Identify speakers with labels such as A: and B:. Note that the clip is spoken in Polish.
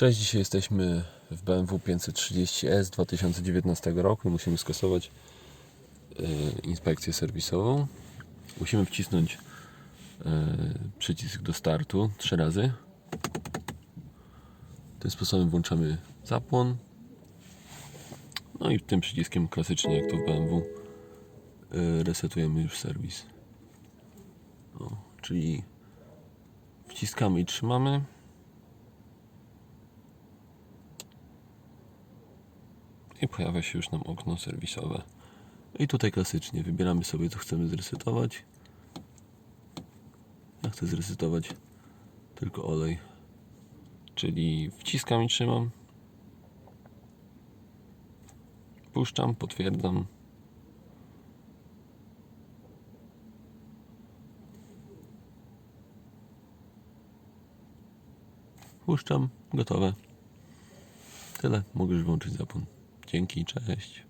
A: Cześć, dzisiaj jesteśmy w BMW 530S 2019 roku. Musimy skasować e, inspekcję serwisową. Musimy wcisnąć e, przycisk do startu trzy razy. Tym sposobem włączamy zapłon. No i tym przyciskiem klasycznie jak to w BMW e, resetujemy już serwis. O, czyli wciskamy i trzymamy. I pojawia się już nam okno serwisowe. I tutaj klasycznie wybieramy sobie co chcemy zresetować. Ja chcę zresetować tylko olej, czyli wciskam i trzymam. Puszczam, potwierdzam. Puszczam, gotowe. Tyle, mogę już włączyć zapłon. Dzięki, cześć.